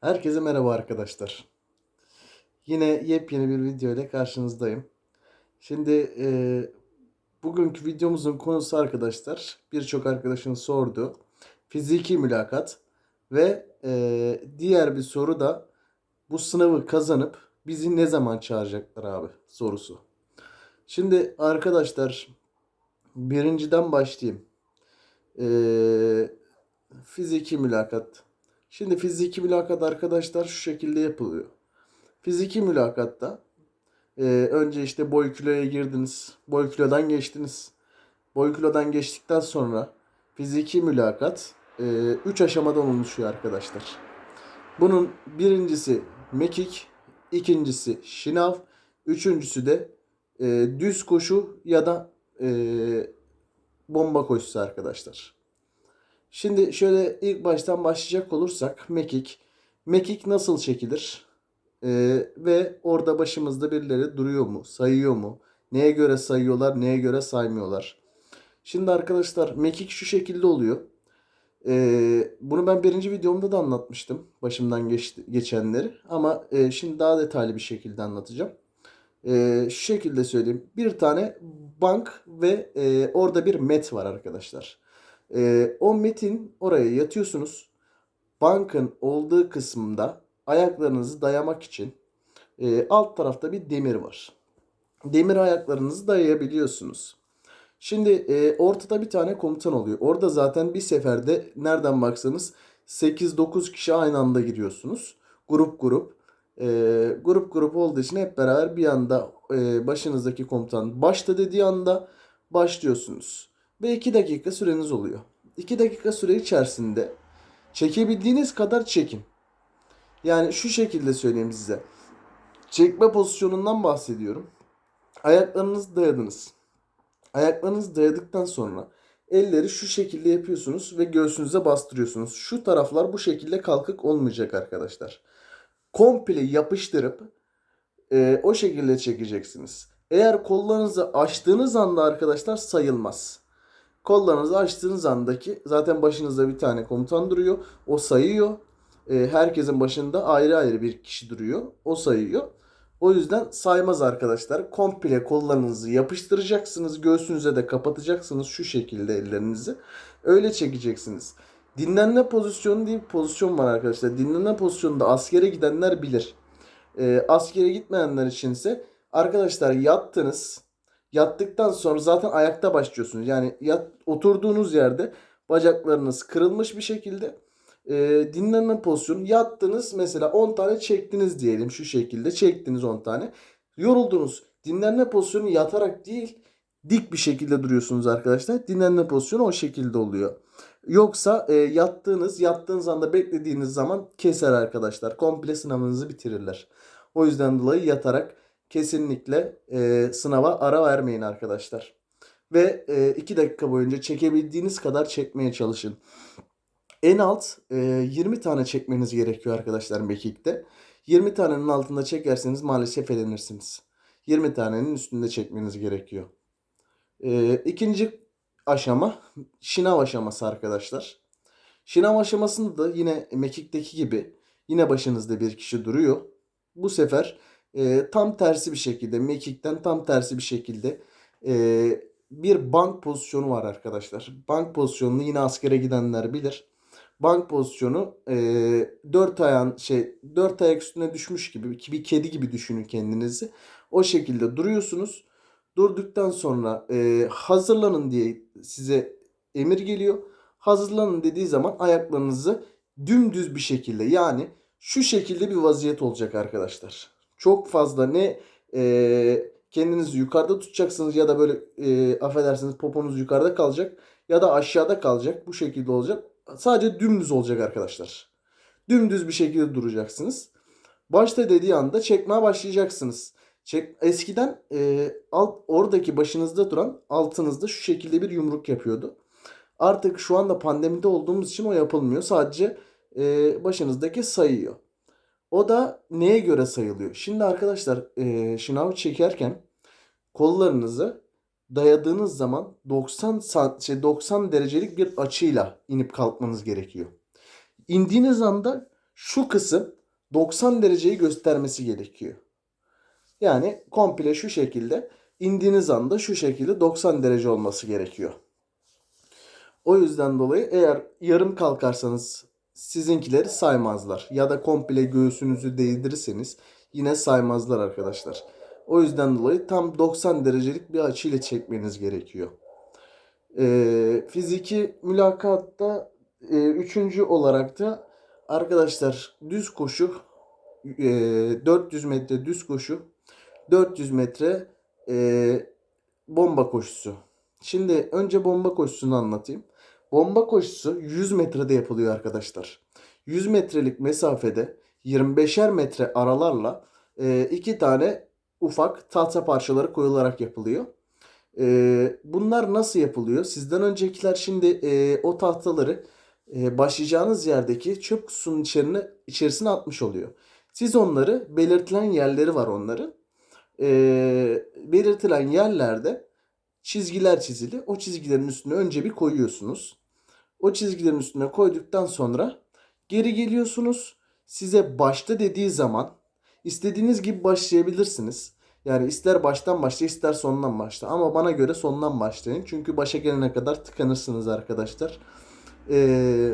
Herkese merhaba arkadaşlar. Yine yepyeni bir video ile karşınızdayım. Şimdi e, bugünkü videomuzun konusu arkadaşlar birçok arkadaşın sorduğu fiziki mülakat ve e, diğer bir soru da bu sınavı kazanıp bizi ne zaman çağıracaklar abi sorusu. Şimdi arkadaşlar birinciden başlayayım. E, fiziki mülakat. Şimdi fiziki mülakat arkadaşlar şu şekilde yapılıyor. Fiziki mülakatta e, önce işte boy kiloya girdiniz. Boy kilodan geçtiniz. Boy kilodan geçtikten sonra fiziki mülakat 3 aşamadan oluşuyor arkadaşlar. Bunun birincisi mekik, ikincisi şınav, üçüncüsü de e, düz koşu ya da e, bomba koşusu arkadaşlar. Şimdi şöyle ilk baştan başlayacak olursak mekik. Mekik nasıl çekilir? Ee, ve orada başımızda birileri duruyor mu? Sayıyor mu? Neye göre sayıyorlar? Neye göre saymıyorlar? Şimdi arkadaşlar mekik şu şekilde oluyor. Ee, bunu ben birinci videomda da anlatmıştım. Başımdan geçti, geçenleri. Ama e, şimdi daha detaylı bir şekilde anlatacağım. Ee, şu şekilde söyleyeyim. Bir tane bank ve e, orada bir met var arkadaşlar. Ee, o metin oraya yatıyorsunuz. Bankın olduğu kısmında ayaklarınızı dayamak için e, alt tarafta bir demir var. Demir ayaklarınızı dayayabiliyorsunuz. Şimdi e, ortada bir tane komutan oluyor. Orada zaten bir seferde nereden baksanız 8-9 kişi aynı anda giriyorsunuz. Grup grup. E, grup grup olduğu için hep beraber bir anda e, başınızdaki komutan başta dediği anda başlıyorsunuz. Ve 2 dakika süreniz oluyor. 2 dakika süre içerisinde çekebildiğiniz kadar çekin. Yani şu şekilde söyleyeyim size. Çekme pozisyonundan bahsediyorum. Ayaklarınızı dayadınız. Ayaklarınızı dayadıktan sonra elleri şu şekilde yapıyorsunuz ve göğsünüze bastırıyorsunuz. Şu taraflar bu şekilde kalkık olmayacak arkadaşlar. Komple yapıştırıp e, o şekilde çekeceksiniz. Eğer kollarınızı açtığınız anda arkadaşlar sayılmaz. Kollarınızı açtığınız andaki zaten başınızda bir tane komutan duruyor. O sayıyor. E, herkesin başında ayrı ayrı bir kişi duruyor. O sayıyor. O yüzden saymaz arkadaşlar. Komple kollarınızı yapıştıracaksınız. Göğsünüze de kapatacaksınız şu şekilde ellerinizi. Öyle çekeceksiniz. Dinlenme pozisyonu diye bir pozisyon var arkadaşlar. Dinlenme pozisyonunda askere gidenler bilir. E, askere gitmeyenler içinse arkadaşlar yattınız. Yattıktan sonra zaten ayakta başlıyorsunuz. Yani yat, oturduğunuz yerde bacaklarınız kırılmış bir şekilde e, dinlenme pozisyonu yattınız mesela 10 tane çektiniz diyelim şu şekilde. Çektiniz 10 tane. Yoruldunuz. Dinlenme pozisyonu yatarak değil dik bir şekilde duruyorsunuz arkadaşlar. Dinlenme pozisyonu o şekilde oluyor. Yoksa e, yattığınız yattığınız anda beklediğiniz zaman keser arkadaşlar. Komple sınavınızı bitirirler. O yüzden dolayı yatarak kesinlikle e, sınava ara vermeyin arkadaşlar ve 2 dakika boyunca çekebildiğiniz kadar çekmeye çalışın. En alt e, 20 tane çekmeniz gerekiyor arkadaşlar mekikte. 20 tanenin altında çekerseniz maalesef elenirsiniz. 20 tanenin üstünde çekmeniz gerekiyor. E, ikinci aşama şınav aşaması arkadaşlar. Şınav aşamasında da yine mekikteki gibi yine başınızda bir kişi duruyor. Bu sefer e, tam tersi bir şekilde mekikten tam tersi bir şekilde e, bir bank pozisyonu var arkadaşlar. Bank pozisyonunu yine askere gidenler bilir bank pozisyonu e, dört ayağın şey dört ayak üstüne düşmüş gibi bir kedi gibi düşünün kendinizi. O şekilde duruyorsunuz. Durduktan sonra e, hazırlanın diye size emir geliyor. Hazırlanın dediği zaman ayaklarınızı dümdüz bir şekilde yani şu şekilde bir vaziyet olacak arkadaşlar. Çok fazla ne e, kendinizi yukarıda tutacaksınız ya da böyle e, affedersiniz poponuz yukarıda kalacak ya da aşağıda kalacak. Bu şekilde olacak sadece dümdüz olacak arkadaşlar. Dümdüz bir şekilde duracaksınız. Başta dediği anda çekmeye başlayacaksınız. Çek, eskiden e, alt oradaki başınızda duran altınızda şu şekilde bir yumruk yapıyordu. Artık şu anda pandemide olduğumuz için o yapılmıyor. Sadece e, başınızdaki sayıyor. O da neye göre sayılıyor? Şimdi arkadaşlar e, şınav çekerken kollarınızı dayadığınız zaman 90 şey 90 derecelik bir açıyla inip kalkmanız gerekiyor. İndiğiniz anda şu kısım 90 dereceyi göstermesi gerekiyor. Yani komple şu şekilde indiğiniz anda şu şekilde 90 derece olması gerekiyor. O yüzden dolayı eğer yarım kalkarsanız sizinkileri saymazlar. Ya da komple göğsünüzü değdirirseniz yine saymazlar arkadaşlar. O yüzden dolayı tam 90 derecelik bir açıyla çekmeniz gerekiyor. Ee, fiziki mülakatta e, üçüncü olarak da arkadaşlar düz koşu e, 400 metre düz koşu 400 metre e, bomba koşusu. Şimdi önce bomba koşusunu anlatayım. Bomba koşusu 100 metrede yapılıyor arkadaşlar. 100 metrelik mesafede 25'er metre aralarla e, iki tane ufak tahta parçaları koyularak yapılıyor. E, bunlar nasıl yapılıyor? Sizden öncekiler şimdi e, o tahtaları e, başlayacağınız yerdeki çöp kutusunun içerisine, içerisine atmış oluyor. Siz onları belirtilen yerleri var onların. E, belirtilen yerlerde çizgiler çizili. O çizgilerin üstüne önce bir koyuyorsunuz. O çizgilerin üstüne koyduktan sonra geri geliyorsunuz. Size başta dediği zaman istediğiniz gibi başlayabilirsiniz. Yani ister baştan başla ister sondan başla. Ama bana göre sondan başlayın. Çünkü başa gelene kadar tıkanırsınız arkadaşlar. Ee,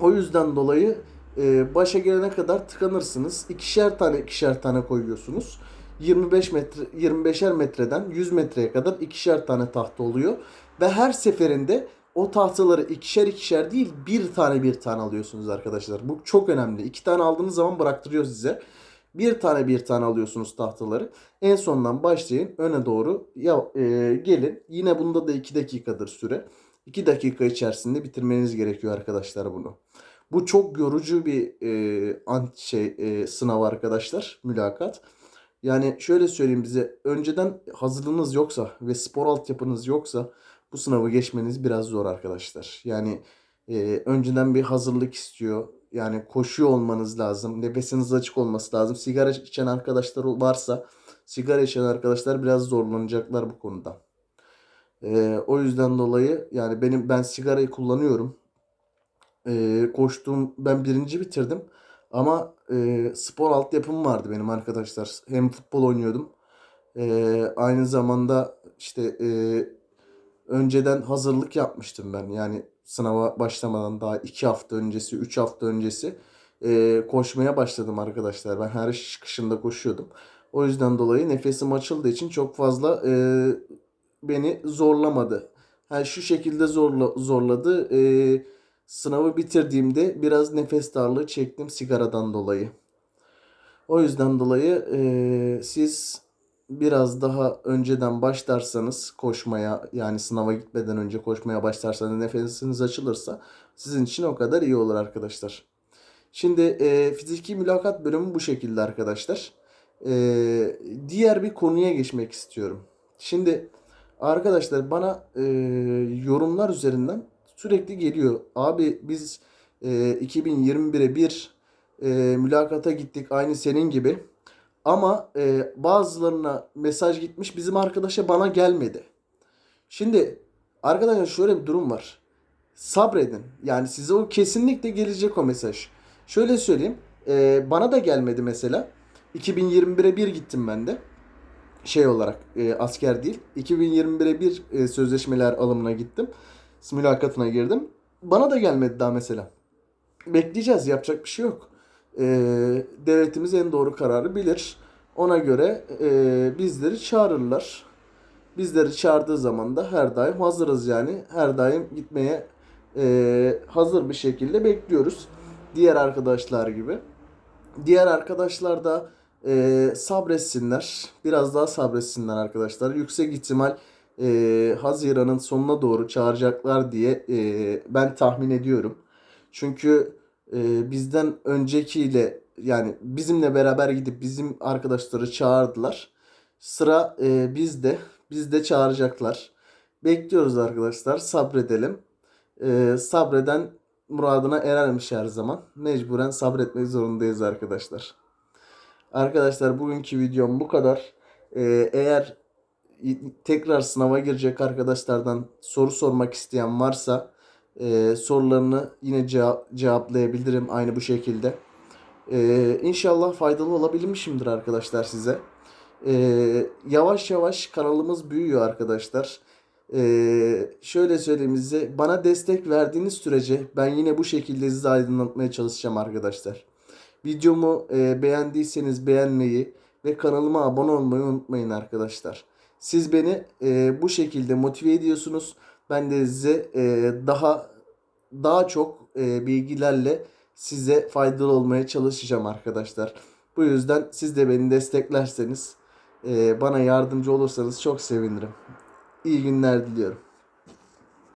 o yüzden dolayı e, başa gelene kadar tıkanırsınız. İkişer tane ikişer tane koyuyorsunuz. 25 metre 25'er metreden 100 metreye kadar ikişer tane tahta oluyor ve her seferinde o tahtaları ikişer ikişer değil bir tane bir tane alıyorsunuz arkadaşlar. Bu çok önemli. İki tane aldığınız zaman bıraktırıyor size. Bir tane bir tane alıyorsunuz tahtaları. En sondan başlayın öne doğru ya e, gelin. Yine bunda da 2 dakikadır süre. 2 dakika içerisinde bitirmeniz gerekiyor arkadaşlar bunu. Bu çok yorucu bir e, şey e, sınav arkadaşlar, mülakat. Yani şöyle söyleyeyim bize önceden hazırlığınız yoksa ve spor altyapınız yoksa bu sınavı geçmeniz biraz zor arkadaşlar. Yani e, önceden bir hazırlık istiyor. Yani koşuyor olmanız lazım. Nefesiniz açık olması lazım. Sigara içen arkadaşlar varsa sigara içen arkadaşlar biraz zorlanacaklar bu konuda. E, o yüzden dolayı yani benim ben sigarayı kullanıyorum. E, koştuğum ben birinci bitirdim. Ama e, spor altyapım vardı benim arkadaşlar. Hem futbol oynuyordum. E, aynı zamanda işte e, önceden hazırlık yapmıştım ben. Yani sınava başlamadan daha 2 hafta öncesi, 3 hafta öncesi e, koşmaya başladım arkadaşlar. Ben her çıkışında koşuyordum. O yüzden dolayı nefesim açıldığı için çok fazla e, beni zorlamadı. Ha, şu şekilde zorla, zorladı. E, sınavı bitirdiğimde biraz nefes darlığı çektim sigaradan dolayı. O yüzden dolayı e, siz biraz daha önceden başlarsanız koşmaya yani sınava gitmeden önce koşmaya başlarsanız nefesiniz açılırsa sizin için o kadar iyi olur arkadaşlar. Şimdi e, fiziki mülakat bölümü bu şekilde arkadaşlar. E, diğer bir konuya geçmek istiyorum. Şimdi arkadaşlar bana e, yorumlar üzerinden sürekli geliyor. Abi biz e, 2021'e bir e, mülakata gittik aynı senin gibi. Ama e, bazılarına mesaj gitmiş bizim arkadaşa bana gelmedi. Şimdi arkadaşlar şöyle bir durum var. Sabredin. Yani size o kesinlikle gelecek o mesaj. Şöyle söyleyeyim. e, bana da gelmedi mesela. 2021'e bir gittim ben de. Şey olarak e, asker değil. 2021'e bir e, sözleşmeler alımına gittim. Mülakatına girdim. Bana da gelmedi daha mesela. Bekleyeceğiz. Yapacak bir şey yok e, devletimiz en doğru kararı bilir. Ona göre e, bizleri çağırırlar. Bizleri çağırdığı zaman da her daim hazırız yani. Her daim gitmeye e, hazır bir şekilde bekliyoruz. Diğer arkadaşlar gibi. Diğer arkadaşlar da e, sabretsinler. Biraz daha sabretsinler arkadaşlar. Yüksek ihtimal e, Haziran'ın sonuna doğru çağıracaklar diye e, ben tahmin ediyorum. Çünkü e, bizden öncekiyle yani bizimle beraber gidip bizim arkadaşları çağırdılar. Sıra e, bizde. Biz çağıracaklar. Bekliyoruz arkadaşlar. Sabredelim. E, sabreden muradına erermiş her zaman. Mecburen sabretmek zorundayız arkadaşlar. Arkadaşlar bugünkü videom bu kadar. E, eğer tekrar sınava girecek arkadaşlardan soru sormak isteyen varsa e, sorularını yine cevap, cevaplayabilirim aynı bu şekilde. Ee, inşallah faydalı olabilmişimdir arkadaşlar size. Ee, yavaş yavaş kanalımız büyüyor arkadaşlar. Ee, şöyle söyleyeyim size. Bana destek verdiğiniz sürece ben yine bu şekilde sizi aydınlatmaya çalışacağım arkadaşlar. Videomu e, beğendiyseniz beğenmeyi ve kanalıma abone olmayı unutmayın arkadaşlar. Siz beni e, bu şekilde motive ediyorsunuz. Ben de size e, daha daha çok e, bilgilerle size faydalı olmaya çalışacağım arkadaşlar. Bu yüzden siz de beni desteklerseniz, e, bana yardımcı olursanız çok sevinirim. İyi günler diliyorum.